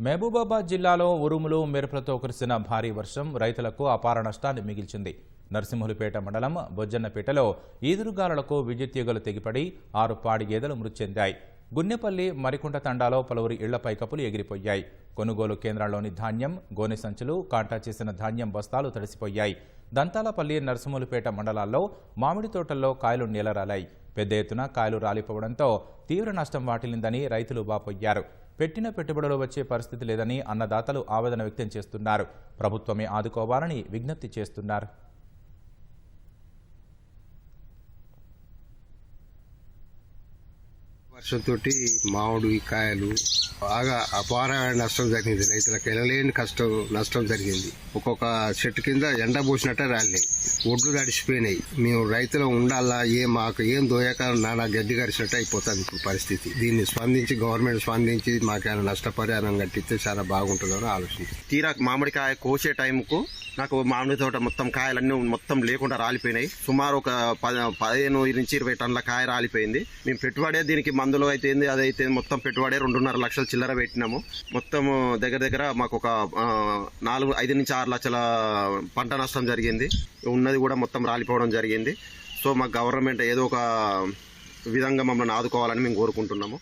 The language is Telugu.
మహబూబాబాద్ జిల్లాలో ఉరుములు మెరుపులతో కురిసిన భారీ వర్షం రైతులకు అపార నష్టాన్ని మిగిల్చింది. నరసింహులపేట మండలం బొజ్జన్నపేటలో ఈదురుగాలులకు విద్యుత్ తీగలు తెగిపడి ఆరు పాడి గేదెలు మృతి చెందాయి. గున్నెపల్లి మరికుంట తండాలో పలువురి ఇళ్ళ పైకప్పులు ఎగిరిపోయాయి. కొనుగోలు కేంద్రాల్లోని ధాన్యం గోనె సంచులు కాంటా చేసిన ధాన్యం బస్తాలు తడిసిపోయాయి. దంతాలపల్లి నరసింహులపేట మండలాల్లో మామిడి తోటల్లో కాయలు నేలరాలాయి. పెద్ద ఎత్తున కాయలు రాలిపోవడంతో తీవ్ర నష్టం వాటిల్లిందని రైతులు బాపొయ్యారు. పెట్టిన పెట్టుబడులు వచ్చే పరిస్థితి లేదని అన్నదాతలు ఆవేదన వ్యక్తం చేస్తున్నారు. ప్రభుత్వమే ఆదుకోవాలని విజ్ఞప్తి చేస్తున్నారు. వర్షంతో మామిడి కాయలు బాగా అపారమైన నష్టం జరిగింది. రైతులకు వెళ్ళలేని కష్టం నష్టం జరిగింది. ఒక్కొక్క చెట్టు కింద ఎండ పోసినట్టే రాలినాయి ఒడ్లు తడిసిపోయినాయి మేము రైతులు ఉండాలా ఏ మాకు ఏం దోయక నానా గడ్డి గడిచినట్టు అయిపోతుంది ఇప్పుడు పరిస్థితి. దీన్ని స్పందించి గవర్నమెంట్ స్పందించి మాకేమైనా నష్టపరిహారం కట్టిస్తే చాలా బాగుంటుందని ఆలోచించి. తీరా మామిడికాయ కోసే టైంకు నాకు మామిడి తోట మొత్తం కాయలన్నీ మొత్తం లేకుండా రాలిపోయినాయి. సుమారు ఒక పదిహేను నుంచి ఇరవై టన్నుల కాయ రాలిపోయింది. మేము పెట్టుబడే దీనికి మందులు అయితే అదైతే మొత్తం పెట్టుబడే రెండున్నర లక్షల చిల్లర పెట్టినాము. మొత్తం దగ్గర దగ్గర మాకు ఒక నాలుగు ఐదు నుంచి ఆరు లక్షల పంట నష్టం జరిగింది. ఉన్నది కూడా మొత్తం రాలిపోవడం జరిగింది. సో మాకు గవర్నమెంట్ ఏదో ఒక విధంగా మమ్మల్ని ఆదుకోవాలని మేము కోరుకుంటున్నాము.